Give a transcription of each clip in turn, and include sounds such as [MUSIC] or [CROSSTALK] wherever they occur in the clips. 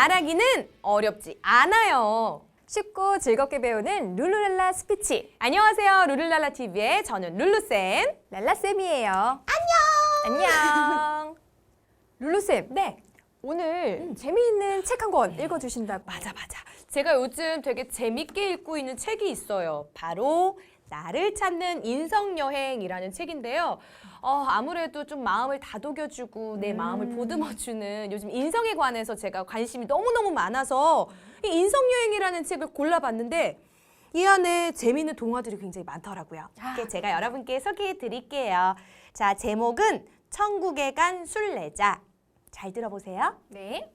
말하기는 어렵지 않아요. 쉽고 즐겁게 배우는 룰루랄라 스피치 안녕하세요. 룰루랄라 TV의 저는 룰루쌤. 랄라쌤이에요. 안녕. 안녕. [LAUGHS] 룰루쌤, 네. 오늘 재미있는 책 한 권 읽어주신다고. 맞아, 맞아. 제가 요즘 되게 재밌게 읽고 있는 책이 있어요. 바로 나를 찾는 인성여행이라는 책인데요. 어, 아무래도 좀 마음을 다독여주고 내 마음을 보듬어주는 요즘 인성에 관해서 제가 관심이 너무너무 많아서 이 인성여행이라는 책을 골라봤는데 이 안에 재미있는 동화들이 굉장히 많더라고요. 그게 제가 여러분께 소개해 드릴게요. 자, 제목은 천국에 간 순례자. 잘 들어보세요. 네.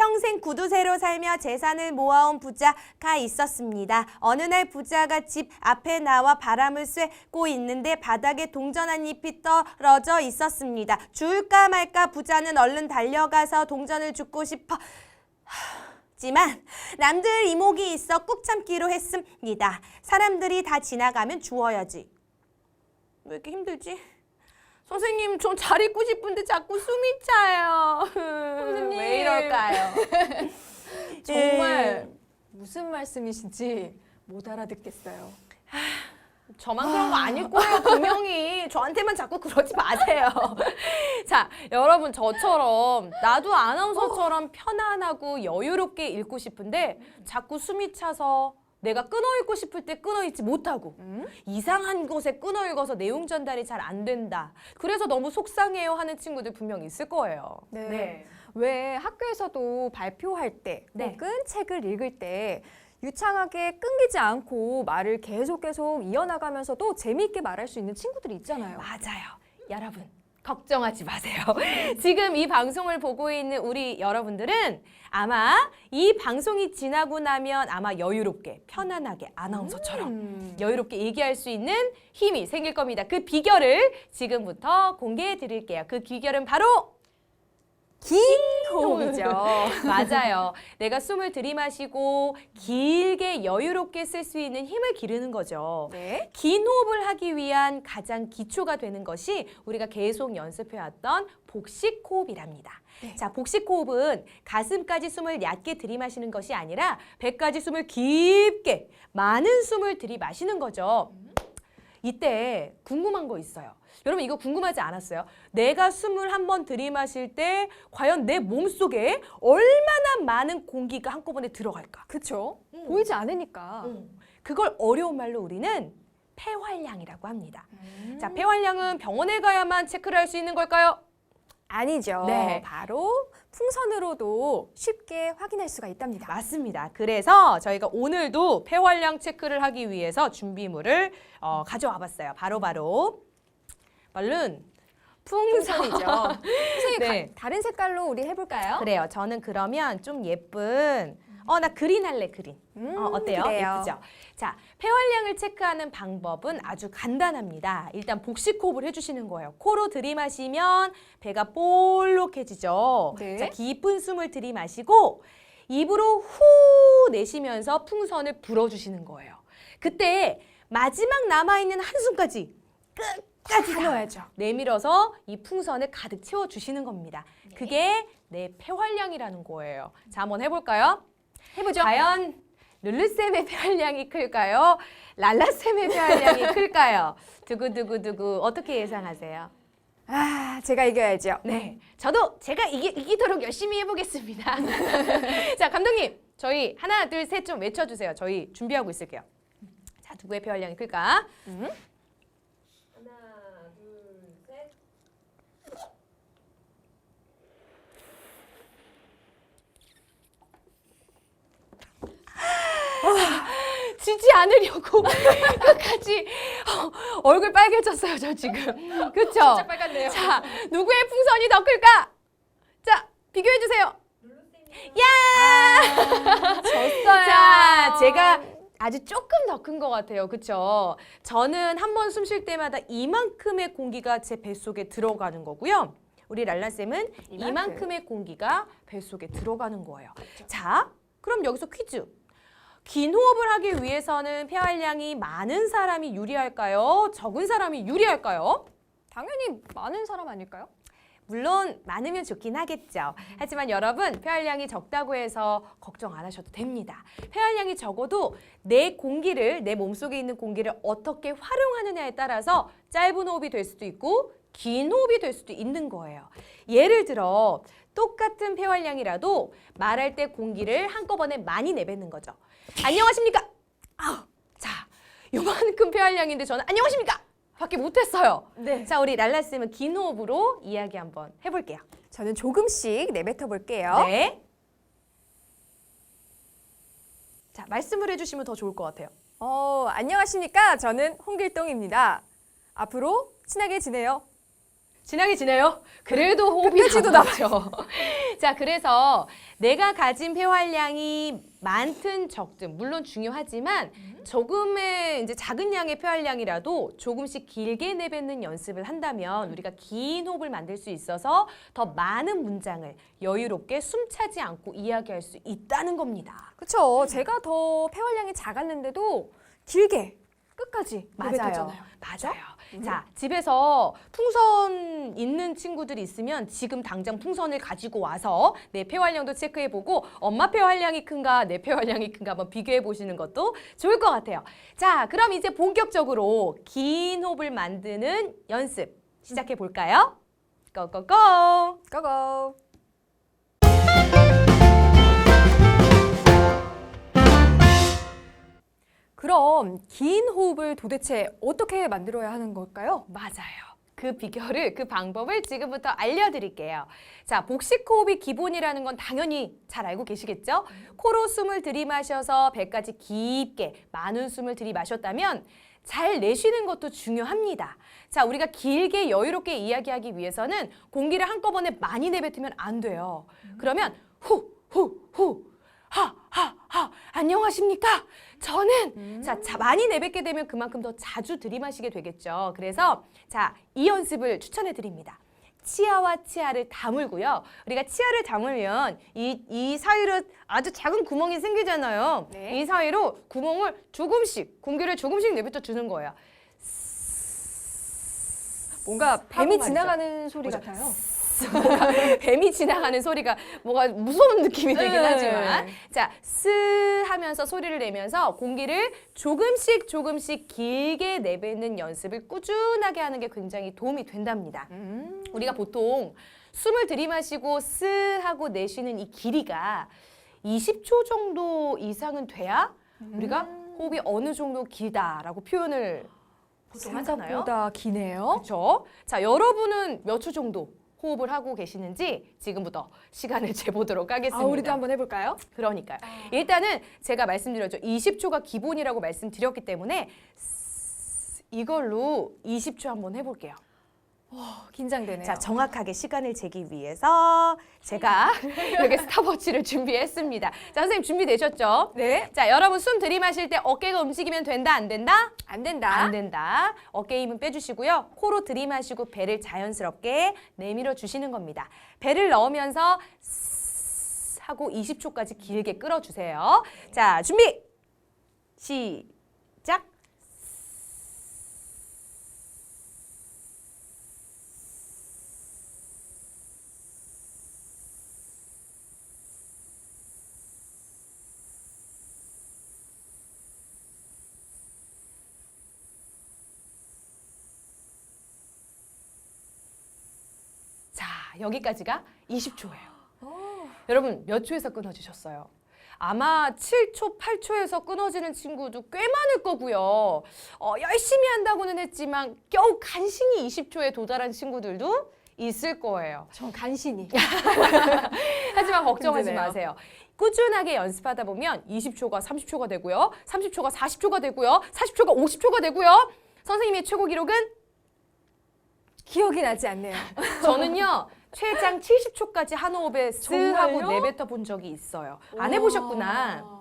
평생 구두쇠로 살며 재산을 모아온 부자가 있었습니다. 어느 날 부자가 집 앞에 나와 바람을 쐬고 있는데 바닥에 동전 한 잎이 떨어져 있었습니다. 줄까 말까 부자는 얼른 달려가서 동전을 줍고 싶어 지만 남들 이목이 있어 꾹 참기로 했습니다. 사람들이 다 지나가면 주워야지. 왜 이렇게 힘들지? 선생님, 전잘 있고 싶은데 자꾸 숨이 차요. 선생님. 왜 이럴까요? [LAUGHS] 정말 무슨 말씀이신지 못 알아듣겠어요. 저만 그런 거 아닐 거예요, 분명히. 저한테만 자꾸 그러지 마세요. [LAUGHS] 자, 여러분, 저처럼, 나도 아나운서처럼 편안하고 여유롭게 읽고 싶은데, 자꾸 숨이 차서 내가 끊어 읽고 싶을 때 끊어 읽지 못하고, 이상한 곳에 끊어 읽어서 내용 전달이 잘 안 된다. 그래서 너무 속상해요 하는 친구들 분명 있을 거예요. 네. 왜 학교에서도 발표할 때 네. 혹은 책을 읽을 때 유창하게 끊기지 않고 말을 계속 계속 이어나가면서도 재미있게 말할 수 있는 친구들이 있잖아요. 맞아요. 여러분, 걱정하지 마세요. [LAUGHS] 지금 이 방송을 보고 있는 우리 여러분들은 아마 이 방송이 지나고 나면 아마 여유롭게, 편안하게 아나운서처럼 음. 여유롭게 얘기할 수 있는 힘이 생길 겁니다. 그 비결을 지금부터 공개해 드릴게요. 그 비결은 바로 긴 호흡이죠. 맞아요. 내가 숨을 들이마시고 길게 여유롭게 쓸 수 있는 힘을 기르는 거죠. 네. 긴 호흡을 하기 위한 가장 기초가 되는 것이 우리가 계속 연습해왔던 복식 호흡이랍니다. 네. 자, 복식 호흡은 가슴까지 숨을 얕게 들이마시는 것이 아니라 배까지 숨을 깊게 많은 숨을 들이마시는 거죠. 이때 궁금한 거 있어요. 여러분 이거 궁금하지 않았어요? 내가 숨을 한 번 들이마실 때 과연 내 몸속에 얼마나 많은 공기가 한꺼번에 들어갈까? 그쵸? 음. 보이지 않으니까. 그걸 어려운 말로 우리는 폐활량이라고 합니다. 음. 자, 폐활량은 병원에 가야만 체크를 할 수 있는 걸까요? 아니죠. 네. 바로 풍선으로도 쉽게 확인할 수가 있답니다. 맞습니다. 그래서 저희가 오늘도 폐활량 체크를 하기 위해서 준비물을 어, 가져와 봤어요. 바로바로 말른 풍선. 풍선이죠. 풍선이 네. 가- 다른 색깔로 우리 해볼까요? 그래요. 저는 그러면 좀 예쁜 어 나 그린 할래 그린. 음, 어, 어때요? 그래요. 예쁘죠? 자, 폐활량을 체크하는 방법은 아주 간단합니다. 일단 복식 호흡을 해주시는 거예요. 코로 들이마시면 배가 볼록해지죠. 네. 자, 깊은 숨을 들이마시고 입으로 후 내쉬면서 풍선을 불어주시는 거예요. 그때 마지막 남아있는 한숨까지 끝 까지 다다 넣어야죠. 내밀어서 이 풍선을 가득 채워주시는 겁니다. 그게 내 폐활량이라는 거예요. 자, 한번 해볼까요? 해보죠. 과연 룰루쌤의 폐활량이 클까요? 랄라쌤의 폐활량이 [LAUGHS] 클까요? 두구두구두구 어떻게 예상하세요? 아, 제가 이겨야죠. 네, 저도 제가 이기, 이기도록 열심히 해보겠습니다. [LAUGHS] 자, 감독님, 저희 하나, 둘, 셋 좀 외쳐주세요. 저희 준비하고 있을게요. 자, 누구의 폐활량이 클까? 음. 하나, 둘, 셋. 지지 않으려고 [LAUGHS] 끝까지 어, 얼굴 빨개졌어요 저 지금 [LAUGHS] 그쵸? 진짜 빨갛네요. 자 누구의 풍선이 더 클까? 자 비교해 주세요. 야! 졌어요. 자 제가 아주 조금 더 큰 것 같아요. 그쵸? 저는 한 번 숨 쉴 때마다 이만큼의 공기가 제 뱃속에 들어가는 거고요. 우리 랄라쌤은 이만큼. 이만큼의 공기가 뱃속에 들어가는 거예요. 자, 그럼 여기서 퀴즈. 긴 호흡을 하기 위해서는 폐활량이 많은 사람이 유리할까요? 적은 사람이 유리할까요? 당연히 많은 사람 아닐까요? 물론 많으면 좋긴 하겠죠. 하지만 여러분 폐활량이 적다고 해서 걱정 안 하셔도 됩니다. 폐활량이 적어도 내 공기를 내 몸속에 있는 공기를 어떻게 활용하느냐에 따라서 짧은 호흡이 될 수도 있고 긴 호흡이 될 수도 있는 거예요. 예를 들어 똑같은 폐활량이라도 말할 때 공기를 한꺼번에 많이 내뱉는 거죠. 안녕하십니까? 아, 자, 요만큼 [LAUGHS] 폐활량인데 저는 안녕하십니까? 밖에 못했어요. 네. 자, 우리 랄라 쌤은 긴 호흡으로 이야기 한번 해볼게요. 저는 조금씩 내뱉어 볼게요. 네. 자, 말씀을 해주시면 더 좋을 것 같아요. 어, 안녕하십니까? 저는 홍길동입니다. 앞으로 친하게 지내요. 진하게 지내요. 그래도 호흡이 끝까지도 남았죠. [LAUGHS] 자, 그래서 내가 가진 폐활량이 많든 적든 물론 중요하지만 조금의 이제 작은 양의 폐활량이라도 조금씩 길게 내뱉는 연습을 한다면 우리가 긴 호흡을 만들 수 있어서 더 많은 문장을 여유롭게 숨차지 않고 이야기할 수 있다는 겁니다. 그렇죠. 제가 더 폐활량이 작았는데도 길게 끝까지 맞아요. 맞아요. 자, 집에서 풍선 있는 친구들이 있으면 지금 당장 풍선을 가지고 와서 내 폐활량도 체크해보고 엄마 폐활량이 큰가 내 폐활량이 큰가 한번 비교해 보시는 것도 좋을 것 같아요. 자, 그럼 이제 본격적으로 긴 호흡을 만드는 연습 시작해 볼까요? 고고고! 고고. 그럼 긴 호흡을 도대체 어떻게 만들어야 하는 걸까요? 맞아요. 그 비결을, 그 방법을 지금부터 알려드릴게요. 자, 복식 호흡이 기본이라는 건 당연히 잘 알고 계시겠죠? 코로 숨을 들이마셔서 배까지 깊게 많은 숨을 들이마셨다면 잘 내쉬는 것도 중요합니다. 자, 우리가 길게 여유롭게 이야기하기 위해서는 공기를 한꺼번에 많이 내뱉으면 안 돼요. 그러면 후, 후, 후, 하, 하, 하, 안녕하십니까? 저는 자, 자, 많이 내뱉게 되면 그만큼 더 자주 들이마시게 되겠죠. 그래서 자, 이 연습을 추천해 드립니다. 치아와 치아를 다물고요. 우리가 치아를 다물면 이, 이 사이로 아주 작은 구멍이 생기잖아요. 네. 이 사이로 구멍을 조금씩, 공기를 조금씩 내뱉어 주는 거예요. 뭔가 뱀이. 지나가는 소리? 같아요. 뭔가 [LAUGHS] 뱀이 지나가는 소리가 뭐가 무서운 느낌이 들긴 네. 하지만 자, 스 하면서 소리를 내면서 공기를 조금씩 조금씩 길게 내뱉는 연습을 꾸준하게 하는 게 굉장히 도움이 된답니다. 음. 우리가 보통 숨을 들이마시고 스 하고 내쉬는 이 길이가 20초 정도 이상은 돼야 우리가 호흡이 어느 정도 길다라고 표현을 보통 하잖아요. 생각보다 기네요. 그렇죠? 자, 여러분은 몇 초 정도 호흡을 하고 계시는지 지금부터 시간을 [LAUGHS] 재보도록 하겠습니다. 아, 우리도 한번 해볼까요? 그러니까요. 일단은 제가 말씀드렸죠. 20초가 기본이라고 말씀드렸기 때문에 스- 이걸로 20초 한번 해볼게요. 어, 긴장되네요. 자, 정확하게 시간을 재기 위해서 제가 [LAUGHS] 이렇게 스탑워치를 준비했습니다. 자, 선생님 준비되셨죠? 네, 자, 여러분 숨 들이마실 때 어깨가 움직이면 된다, 안 된다? 안 된다. 안 된다. 어깨 힘은 빼주시고요. 코로 들이마시고 배를 자연스럽게 내밀어 주시는 겁니다. 배를 넣으면서 스스 하고 20초까지 길게 끌어주세요. 자, 준비! 시작! 자, 여기까지가 20초예요. 여러분, 몇 초에서 끊어지셨어요? 아마 7초, 8초에서 끊어지는 친구도 꽤 많을 거고요. 어, 열심히 한다고는 했지만 겨우 간신히 20초에 도달한 친구들도 있을 거예요. 전 간신히. [LAUGHS] 하지만 걱정하지 힘드네요. 마세요. 꾸준하게 연습하다 보면 20초가 30초가 되고요. 30초가 40초가 되고요. 40초가 50초가 되고요. 선생님의 최고 기록은 기억이 나지 않네요. 저는요 최장 70초까지 한 호흡에 스 하고 정말요? 내뱉어 본 적이 있어요. 안 해보셨구나. 와.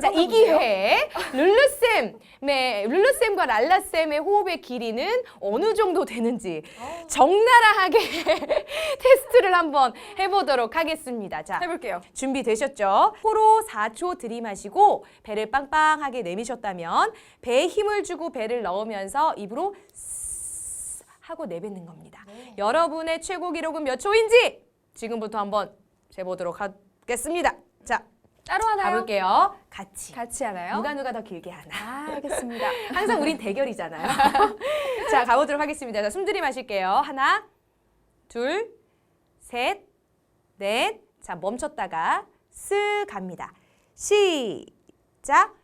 자, 이 기회에 룰루쌤의 룰루쌤과 랄라쌤의 호흡의 길이는 어느 정도 되는지 적나라하게 [LAUGHS] 테스트를 한번 해보도록 하겠습니다. 자, 해볼게요. 준비되셨죠? 코로 4초 들이마시고 배를 빵빵하게 내미셨다면 배에 힘을 주고 배를 넣으면서 입으로 스스 하고 내뱉는 겁니다. 네. 여러분의 최고 기록은 몇 초인지 지금부터 한번 재보도록 하겠습니다. 자, 따로 하나요? 가볼게요. 같이. 같이 하나요? 누가 누가 더 길게 하나. 아, 알겠습니다. [LAUGHS] 항상 우린 대결이잖아요. [LAUGHS] 자, 가보도록 하겠습니다. 자, 숨 들이마실게요. 하나, 둘, 셋, 넷. 자, 멈췄다가 쓱 갑니다. 시작.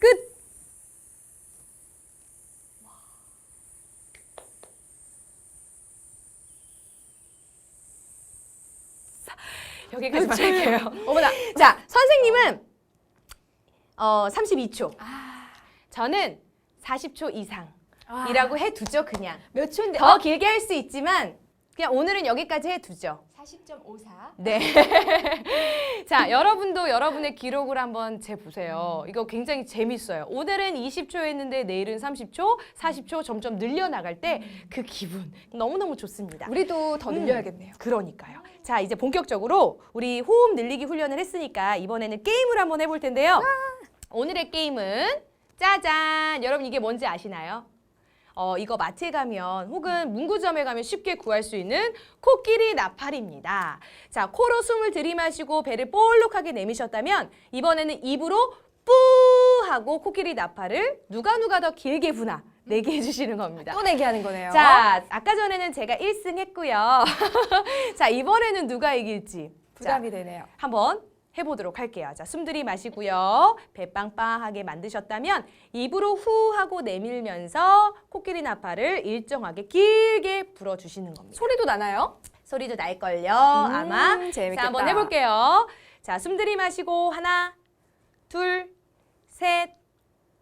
끝. 여기까지만 할게요. 어머나. 자, 선생님은 어, 32초. 아, 저는 40초 이상. 아. 이라고 해두죠, 그냥. 몇 초인데? 더 길게 할 수 있지만 그냥 오늘은 여기까지 해두죠. 40.54. 네. [LAUGHS] 자, 여러분도 여러분의 기록을 한번 재보세요. 이거 굉장히 재밌어요. 오늘은 20초 했는데 내일은 30초, 40초 점점 늘려나갈 때 그 기분 너무너무 좋습니다. 우리도 더 음. 늘려야겠네요. 그러니까요. 자, 이제 본격적으로 우리 호흡 늘리기 훈련을 했으니까 이번에는 게임을 한번 해볼 텐데요. 오늘의 게임은 짜잔! 여러분 이게 뭔지 아시나요? 어, 이거 마트에 가면 혹은 문구점에 가면 쉽게 구할 수 있는 코끼리 나팔입니다. 자, 코로 숨을 들이마시고 배를 볼록하게 내미셨다면 이번에는 입으로 뿌 하고 코끼리 나팔을 누가 누가 더 길게 부나 내게 해주시는 겁니다. 또 내기 하는 거네요. 자, 아까 전에는 제가 1승 했고요. [LAUGHS] 자, 이번에는 누가 이길지. 자, 부담이 되네요. 한번 해보도록 할게요. 자, 숨 들이마시고요. 배 빵빵하게 만드셨다면 입으로 후 하고 내밀면서 코끼리 나팔을 일정하게 길게 불어주시는 겁니다. 소리도 나나요? 소리도 날걸요, 아마. 음, 재밌겠다. 자, 한번 해볼게요. 자, 숨 들이마시고 하나, 둘, 셋,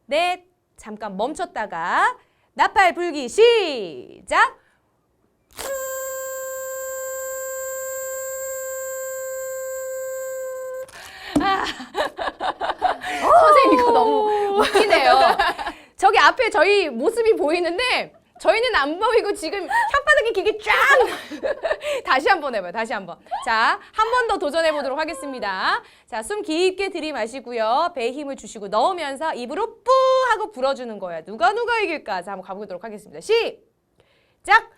넷. 잠깐 멈췄다가 나팔 불기 시작. 아. 선생님 이거 너무 웃기네요. 저기 앞에 저희 모습이 보이는데 저희는 안 보이고 지금 혓바닥이 길게 쫙 [LAUGHS] 다시 한번 해봐요. 다시 한번. 자, 한 번 더 도전해 보도록 하겠습니다. 자, 숨 깊게 들이마시고요. 배에 힘을 주시고 넣으면서 입으로 뿌 하고 불어주는 거예요. 누가 누가 이길까? 자, 한번 가보도록 하겠습니다. 시작.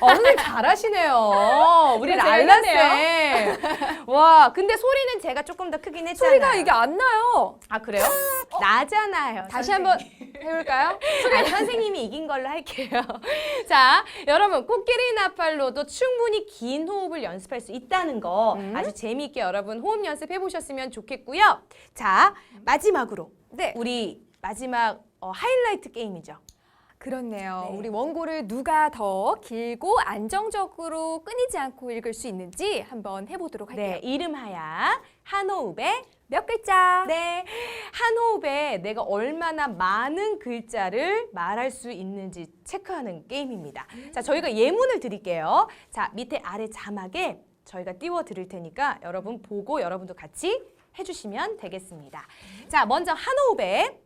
어, 선생님 잘하시네요. 우리 이거 랄라 재밌네요. 쌤. 와, 근데 소리는 제가 조금 더 크긴 했잖아요. 소리가 이게 안 나요. 아 그래요? 나잖아요. 다시 한번 해볼까요? 아니, 선생님이 이긴 걸로 할게요. [LAUGHS] 자, 여러분 코끼리 나팔로도 충분히 긴 호흡을 연습할 수 있다는 거 음. 아주 재미있게 여러분 호흡 연습해 보셨으면 좋겠고요. 자, 마지막으로 네. 우리 마지막 어, 하이라이트 게임이죠. 그렇네요. 네. 우리 원고를 누가 더 길고 안정적으로 끊이지 않고 읽을 수 있는지 한번 해보도록 할게요. 네, 이름하야 한 호흡에 몇 글자? 네, 한 호흡에 내가 얼마나 많은 글자를 말할 수 있는지 체크하는 게임입니다. 자, 저희가 예문을 드릴게요. 자, 밑에 아래 자막에 저희가 띄워 드릴 테니까 여러분 보고 여러분도 같이 해주시면 되겠습니다. 자, 먼저 한 호흡에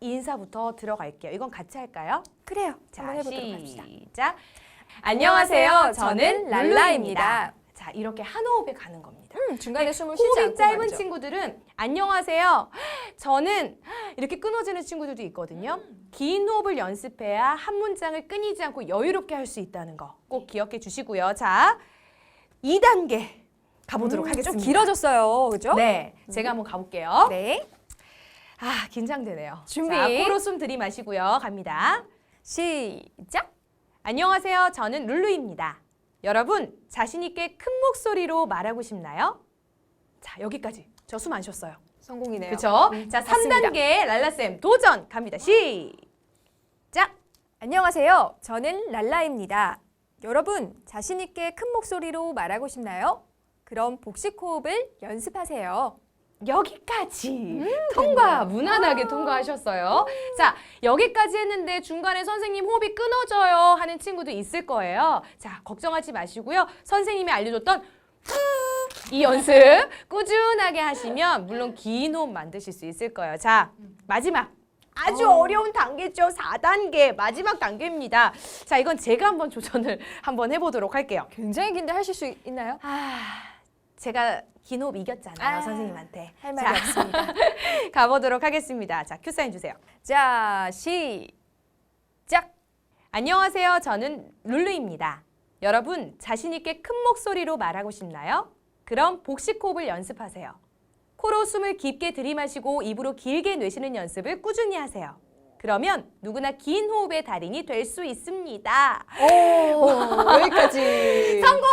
인사부터 들어갈게요. 이건 같이 할까요? 그래요. 자, 한번 해보도록 합시다. 시작. 안녕하세요. 저는 랄라입니다. 자, 이렇게 한 호흡에 가는 겁니다. 음, 중간에 숨을 쉬지 호흡이 않고 짧은 말이죠. 친구들은 안녕하세요. 저는 이렇게 끊어지는 친구들도 있거든요. 긴 호흡을 연습해야 한 문장을 끊이지 않고 여유롭게 할 수 있다는 거 꼭 기억해 주시고요. 자, 2단계 가보도록 음, 하겠습니다. 좀 길어졌어요. 그죠? 네, 제가 한번 가볼게요. 네. 아, 긴장되네요. 준비. 자, 코로 숨 들이마시고요. 갑니다. 시작. 안녕하세요. 저는 룰루입니다. 여러분, 자신있게 큰 목소리로 말하고 싶나요? 자, 여기까지. 저 숨 안 쉬었어요. 성공이네요. 그렇죠? 음, 자, 맞습니다. 3단계 랄라쌤 도전 갑니다. 시작! 안녕하세요. 저는 랄라입니다. 여러분, 자신있게 큰 목소리로 말하고 싶나요? 그럼 복식 호흡을 연습하세요. 여기까지 통과 무난하게 통과하셨어요. 자 여기까지 했는데 중간에 선생님 호흡이 끊어져요 하는 친구도 있을 거예요. 자 걱정하지 마시고요. 선생님이 알려줬던 이 연습 꾸준하게 하시면 물론 긴 호흡 만드실 수 있을 거예요. 자 마지막 아주 어. 려운 단계죠. 4단계 마지막 단계입니다. 자 이건 제가 한번 조전을 한번 해보도록 할게요. 굉장히 긴데 하실 수 있나요? 아, 제가 긴 호흡 이겼잖아요, 아, 선생님한테. 할 말이 자, 없습니다. [LAUGHS] 가보도록 하겠습니다. 자, 큐 사인 주세요. 자, 시작. 안녕하세요. 저는 룰루입니다. 여러분, 자신 있게 큰 목소리로 말하고 싶나요? 그럼 복식 호흡을 연습하세요. 코로 숨을 깊게 들이마시고 입으로 길게 내쉬는 연습을 꾸준히 하세요. 그러면 누구나 긴 호흡의 달인이 될 수 있습니다. 오, [LAUGHS] 여기까지. 성공!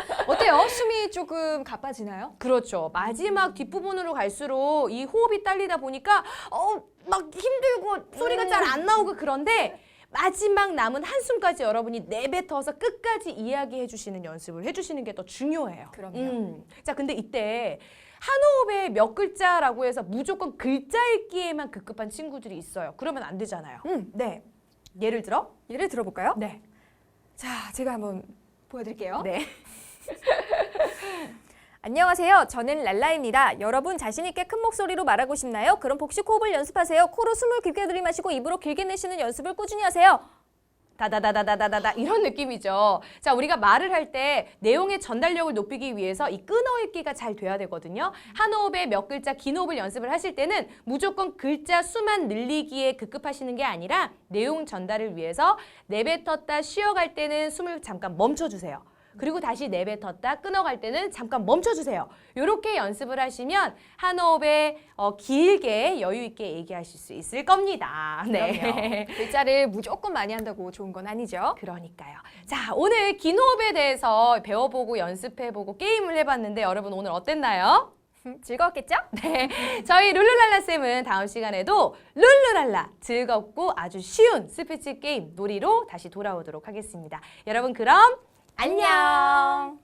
[LAUGHS] 어때요? 숨이 조금 가빠지나요? 그렇죠. 마지막 뒷부분으로 갈수록 이 호흡이 딸리다 보니까 어, 막 힘들고 소리가 잘 안 나오고 그런데 마지막 남은 한숨까지 여러분이 내뱉어서 끝까지 이야기해 주시는 연습을 해 주시는 게 더 중요해요. 그럼요. 음. 자, 근데 이때 한 호흡에 몇 글자라고 해서 무조건 글자 읽기에만 급급한 친구들이 있어요. 그러면 안 되잖아요. 음. 네. 예를 들어? 예를 들어볼까요? 네. 자, 제가 한번 보여드릴게요. 네. [LAUGHS] 안녕하세요. 저는 랄라입니다. 여러분 자신 있게 큰 목소리로 말하고 싶나요? 그럼 복식 호흡을 연습하세요. 코로 숨을 깊게 들이마시고 입으로 길게 내쉬는 연습을 꾸준히 하세요. 다다다다다다다다 이런 느낌이죠. 자, 우리가 말을 할 때 내용의 전달력을 높이기 위해서 이 끊어읽기가 잘 돼야 되거든요. 한 호흡에 몇 글자 긴 호흡을 연습을 하실 때는 무조건 글자 수만 늘리기에 급급하시는 게 아니라 내용 전달을 위해서 내뱉었다 쉬어갈 때는 숨을 잠깐 멈춰주세요. 그리고 다시 내뱉었다 끊어갈 때는 잠깐 멈춰주세요. 이렇게 연습을 하시면 한 호흡에 어, 길게 여유 있게 얘기하실 수 있을 겁니다. 네. [LAUGHS] 글자를 무조건 많이 한다고 좋은 건 아니죠. 그러니까요. 자, 오늘 긴 호흡에 대해서 배워보고 연습해보고 게임을 해봤는데 여러분 오늘 어땠나요? 음, 즐거웠겠죠? 네. 저희 룰루랄라 쌤은 다음 시간에도 룰루랄라 즐겁고 아주 쉬운 스피치 게임 놀이로 다시 돌아오도록 하겠습니다. 여러분 그럼. 안녕.